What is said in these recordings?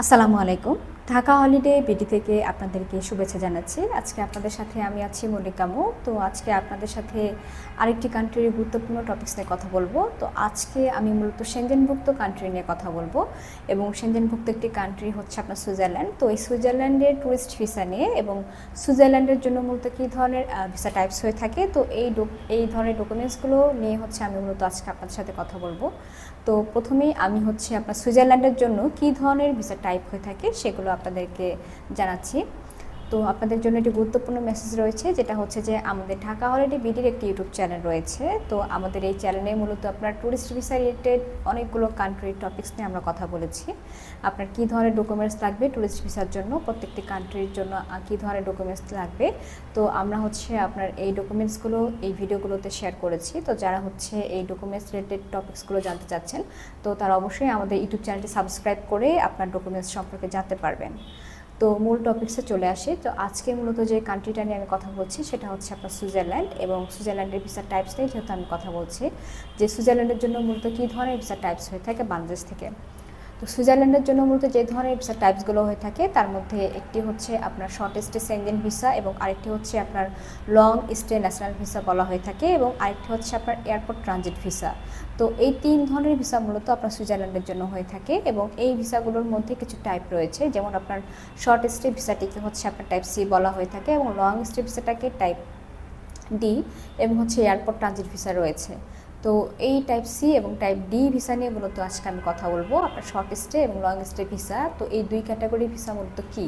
আসসালামু আলাইকুম। Dhaka holiday BD থেকে আপনাদেরকে শুভেচ্ছা জানাচ্ছি। আজকে আপনাদের সাথে আমি আছি মনিকামু তো আজকে আপনাদের সাথে আরেকটি কান্ট্রির গুরুত্বপূর্ণ টপিক্স নিয়ে কথা বলব। তো আজকে আমি মূলত সেনজেনভুক্ত কান্ট্রি নিয়ে কথা বলব এবং সেনজেনভুক্ত একটি কান্ট্রি হচ্ছে আপনার সুইজারল্যান্ড তো এই সুইজারল্যান্ডের ট্যুরিস্ট ভিসা নিয়ে এবং সুইজারল্যান্ডের জন্য মূলত কী ধরনের ভিসা টাইপস হয়ে থাকে, তো এই এই ধরনের ডকুমেন্টসগুলো নিয়ে হচ্ছে আমি মূলত আজকে আপনাদের সাথে কথা বলব। তো প্রথমেই আমি হচ্ছে আপনার সুইজারল্যান্ডের জন্য কী ধরনের ভিসা টাইপ হয়ে থাকে সেগুলো আপনাদেরকে জানাচ্ছি। তো আপনাদের জন্য একটি গুরুত্বপূর্ণ মেসেজ রয়েছে, যেটা হচ্ছে যে আমাদের ঢাকা হলিডে বিডির একটি ইউটিউব চ্যানেল রয়েছে। তো আমাদের এই চ্যানেলে মূলত আপনার ট্যুরিস্ট ভিসা রিলেটেড অনেকগুলো কান্ট্রির টপিক্স নিয়ে আমরা কথা বলেছি। আপনার কী ধরনের ডকুমেন্টস লাগবে ট্যুরিস্ট ভিসার জন্য? প্রত্যেকটি কান্ট্রির জন্য কী ধরনের ডকুমেন্টস লাগবে? তো আমরা হচ্ছে আপনার এই ডকুমেন্টসগুলো এই ভিডিওগুলোতে শেয়ার করেছি। তো যারা হচ্ছে এই ডকুমেন্টস রিলেটেড টপিক্সগুলো জানতে চাচ্ছেন, তো তারা অবশ্যই আমাদের ইউটিউব চ্যানেলটি সাবস্ক্রাইব করে আপনার ডকুমেন্টস সম্পর্কে জানতে পারবেন। তো মূল টপিক্সে চলে আসে। তো আজকে মূলত যে কান্ট্রিটা নিয়ে আমি কথা বলছি, সেটা হচ্ছে আপনার সুইজারল্যান্ড এবং সুইজারল্যান্ডের ভিসা টাইপস নিয়ে যেহেতু আমি কথা বলছি, যে সুইজারল্যান্ডের জন্য মূলত কী ধরনের ভিসা টাইপস হয়ে থাকে বাংলাদেশ থেকে? সুইজারল্যান্ডের জন্য মূলত যে ধরনের ভিসা টাইপসগুলো হয়ে থাকে, তার মধ্যে একটি হচ্ছে আপনার শর্ট স্টে সেনজেন ভিসা এবং আরেকটি হচ্ছে আপনার লং স্টে ন্যাশনাল ভিসা বলা হয়ে থাকে এবং আরেকটি হচ্ছে আপনার এয়ারপোর্ট ট্রানজিট ভিসা তো এই তিন ধরনের ভিসা মূলত আপনার সুইজারল্যান্ডের জন্য হয়ে থাকে এবং এই ভিসাগুলোর মধ্যে কিছু টাইপ রয়েছে, যেমন আপনার শর্ট স্টে ভিসাটিকে হচ্ছে আপনার টাইপ সি বলা হয়ে থাকে এবং লং স্টে ভিসাটাকে টাইপ ডি এবং হচ্ছে এয়ারপোর্ট ট্রানজিট ভিসা রয়েছে। তো এই টাইপ সি এবং টাইপ ডি ভিসা নিয়ে মূলত আজকে আমি কথা বলব আপনার শর্ট স্টে এবং লং স্টে ভিসা তো এই দুই ক্যাটাগরি ভিসা মূলত কী?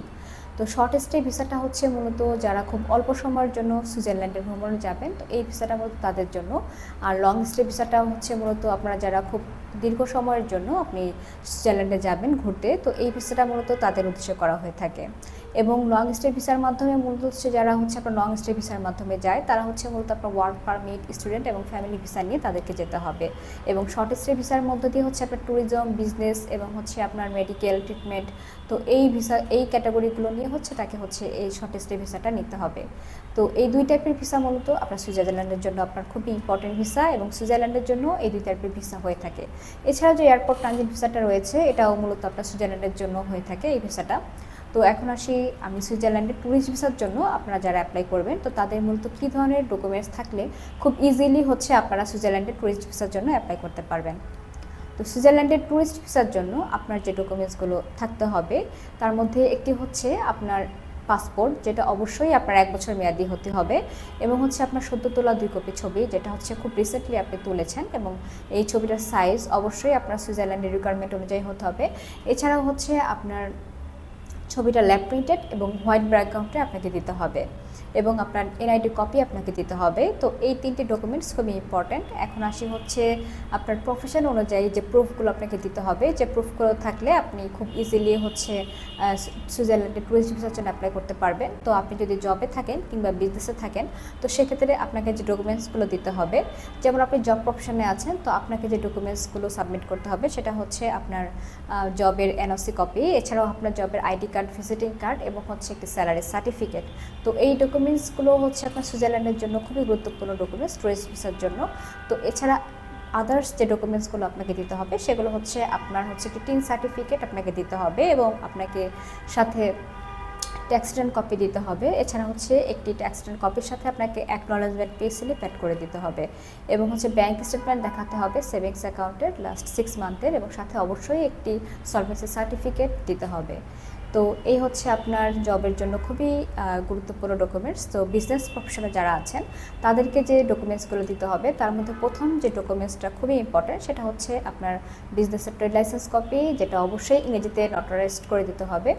তো শর্ট স্টে ভিসাটা হচ্ছে মূলত যারা খুব অল্প সময়ের জন্য সুইজারল্যান্ডে ভ্রমণে যাবেন। তো এই ভিসাটা মূলত তাদের জন্য। আর লং স্টে ভিসাটা হচ্ছে মূলত আপনারা যারা খুব দীর্ঘ সময়ের জন্য আপনি সুইজারল্যান্ডে যাবেন ঘুরতে, তো এই ভিসাটা মূলত তাদের উদ্দেশ্যে করা হয়ে থাকে। এবং লং স্টে ভিসার মাধ্যমে মূলত হচ্ছে যারা হচ্ছে আপনার লং স্টে ভিসার মাধ্যমে যায়, তারা হচ্ছে মূলত আপনার ওয়ার্ক পারমিট স্টুডেন্ট এবং ফ্যামিলি ভিসা নিয়ে তাদেরকে যেতে হবে। এবং শর্ট স্টে ভিসার মধ্য দিয়ে হচ্ছে আপনার ট্যুরিজম বিজনেস এবং হচ্ছে আপনার মেডিকেল ট্রিটমেন্ট তো এই ভিসা এই ক্যাটাগরিগুলো নিয়ে হচ্ছে তাকে হচ্ছে এই শর্ট স্টে ভিসাটা নিতে হবে। তো এই দুই টাইপের ভিসা মূলত আপনার সুইজারল্যান্ডের জন্য আপনার খুবই ইম্পর্টেন্ট ভিসা এবং সুইজারল্যান্ডের জন্য এই দুই টাইপের ভিসা হয়ে থাকে। এছাড়াও যে এয়ারপোর্ট ট্রানজিট ভিসাটা রয়েছে, এটাও মূলত আপনার সুইজারল্যান্ডের জন্য হয়ে থাকে এই ভিসাটা তো এখন আসি আমি সুইজারল্যান্ডের ট্যুরিস্ট ভিসার জন্য আপনারা যারা অ্যাপ্লাই করবেন, তো তাদের মূলত কী ধরনের ডকুমেন্টস থাকলে খুব ইজিলি হচ্ছে আপনারা সুইজারল্যান্ডের ট্যুরিস্ট ভিসার জন্য অ্যাপ্লাই করতে পারবেন। তো সুইজারল্যান্ডের ট্যুরিস্ট ভিসার জন্য আপনার যে ডকুমেন্টসগুলো থাকতে হবে, তার মধ্যে একটি হচ্ছে আপনার পাসপোর্ট যেটা অবশ্যই আপনার এক বছর মেয়াদি হতে হবে এবং হচ্ছে আপনার সদ্য তোলা দুই কপি ছবি, যেটা হচ্ছে খুব রিসেন্টলি আপনি তুলেছেন এবং এই ছবিটার সাইজ অবশ্যই আপনার সুইজারল্যান্ডের রিকোয়ারমেন্ট অনুযায়ী হতে হবে। এছাড়াও হচ্ছে আপনার ছবিটা ল্যাব প্রিন্টেড এবং হোয়াইট ব্যাকগ্রাউন্ডে আপনাকে দিতে হবে। এবং আপনার এনআইডি কপি আপনাকে দিতে হবে। তো এই তিনটি ডকুমেন্টস খুবই ইম্পর্ট্যান্ট এখন আসি হচ্ছে আপনার প্রফেশন অনুযায়ী যে প্রুফগুলো আপনাকে দিতে হবে। যে প্রুফগুলো থাকলে আপনি খুব ইজিলি হচ্ছে সুইজারল্যান্ডে টুরিস্ট ভিসার জন্য অ্যাপ্লাই করতে পারবেন। তো আপনি যদি জবে থাকেন কিংবা বিজনেসে থাকেন, তো সেক্ষেত্রে আপনাকে যে ডকুমেন্টসগুলো দিতে হবে, যেমন আপনি জব প্রফেশনে আছেন, তো আপনাকে যে ডকুমেন্টসগুলো সাবমিট করতে হবে, সেটা হচ্ছে আপনার জবের এনওসি কপি এছাড়াও আপনার জবের আইডি কার্ড ভিজিটিং কার্ড এবং হচ্ছে একটি স্যালারি সার্টিফিকেট তো এই ডকুমেন্টসগুলো হচ্ছে আপনার সুইজারল্যান্ডের জন্য খুবই গুরুত্বপূর্ণ ডকুমেন্টস টুরিস্ট ভিসার জন্য। তো এছাড়া আদার্স যে ডকুমেন্টসগুলো আপনাকে দিতে হবে, সেগুলো হচ্ছে আপনার হচ্ছে একটি টিন সার্টিফিকেট আপনাকে দিতে হবে এবং আপনাকে সাথে ট্যাক্সিডেন্ট কপি দিতে হবে। এছাড়া হচ্ছে একটি ট্যাক্সিডেন্ট কপির সাথে আপনাকে অ্যাকনলেজমেন্ট পে স্লিপ অ্যাড করে দিতে হবে এবং হচ্ছে ব্যাংক স্টেটমেন্ট দেখাতে হবে সেভিংস অ্যাকাউন্টের লাস্ট সিক্স মান্থের এবং সাথে অবশ্যই একটি সলভেন্সি সার্টিফিকেট দিতে হবে। তো এই হচ্ছে আপনার জবের জন্য খুবই গুরুত্বপূর্ণ ডকুমেন্টস তো বিজনেস প্রফেশনে যারা আছেন, তাদেরকে যে ডকুমেন্টসগুলো দিতে হবে, তার মধ্যে প্রথম যে ডকুমেন্টসটা খুবই ইম্পর্ট্যান্ট সেটা হচ্ছে আপনার বিজনেসের ট্রেড লাইসেন্স কপি যেটা অবশ্যই ইংরেজিতে নটারাইজড করে দিতে হবে।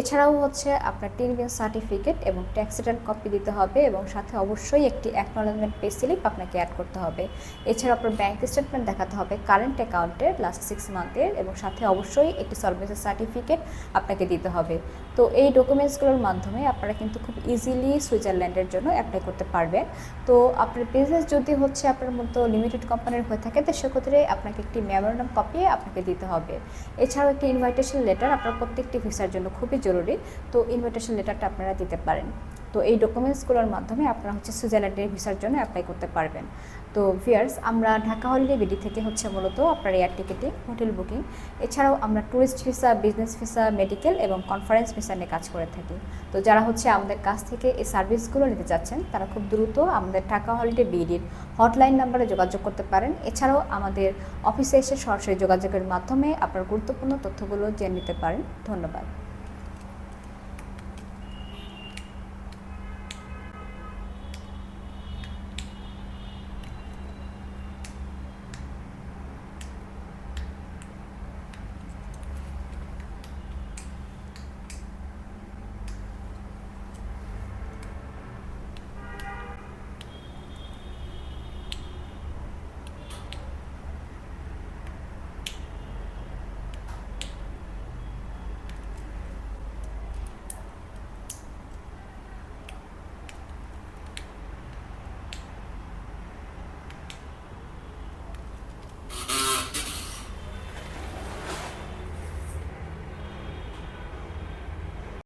এছাড়াও হচ্ছে আপনার টিন সার্টিফিকেট এবং ট্যাক্সিডেন্ট কপি দিতে হবে এবং সাথে অবশ্যই একটি অ্যাকনলেজমেন্ট পে স্লিপ আপনাকে অ্যাড করতে হবে। এছাড়া আপনার ব্যাংক স্টেটমেন্ট দেখাতে হবে কারেন্ট অ্যাকাউন্টের লাস্ট সিক্স মান্থের এবং সাথে অবশ্যই একটি সলভেন্সি সার্টিফিকেট আপনাকে দিতে হবে। তো এই ডকুমেন্টসগুলোর মাধ্যমে আপনারা কিন্তু খুব ইজিলি সুইজারল্যান্ডের জন্য অ্যাপ্লাই করতে পারবেন। তো আপনার বিজনেস যদি হচ্ছে আপনার মতো লিমিটেড কোম্পানির হয়ে থাকে, তো সেক্ষেত্রে আপনাকে একটি মেমোরান্ডাম কপি আপনাকে দিতে হবে। এছাড়াও একটি ইনভাইটেশন লেটার আপনার প্রত্যেকটি ভিসার জন্য খুবই জরুরি। তো ইনভাইটেশন লেটারটা আপনারা দিতে পারেন। তো এই ডকুমেন্টসগুলোর মাধ্যমে আপনারা হচ্ছে সুইজারল্যান্ডের ভিসার জন্য অ্যাপ্লাই করতে পারবেন। তো ফিয়ার্স আমরা ঢাকা হলিডে বিডি থেকে হচ্ছে মূলত আপনার এয়ার টিকেটিং হোটেল বুকিং এছাড়াও আমরা tourist visa business visa medical এবং কনফারেন্স ভিসা নিয়ে কাজ করে থাকি। তো যারা হচ্ছে আমাদের কাছ থেকে এই সার্ভিসগুলো নিতে চাচ্ছেন, তারা খুব দ্রুত আমাদের ঢাকা হলিডে বিডির হটলাইন নাম্বারে যোগাযোগ করতে পারেন। এছাড়াও আমাদের অফিসে এসে সরাসরি যোগাযোগের মাধ্যমে আপনার গুরুত্বপূর্ণ তথ্যগুলো জেনে নিতে পারেন। ধন্যবাদ।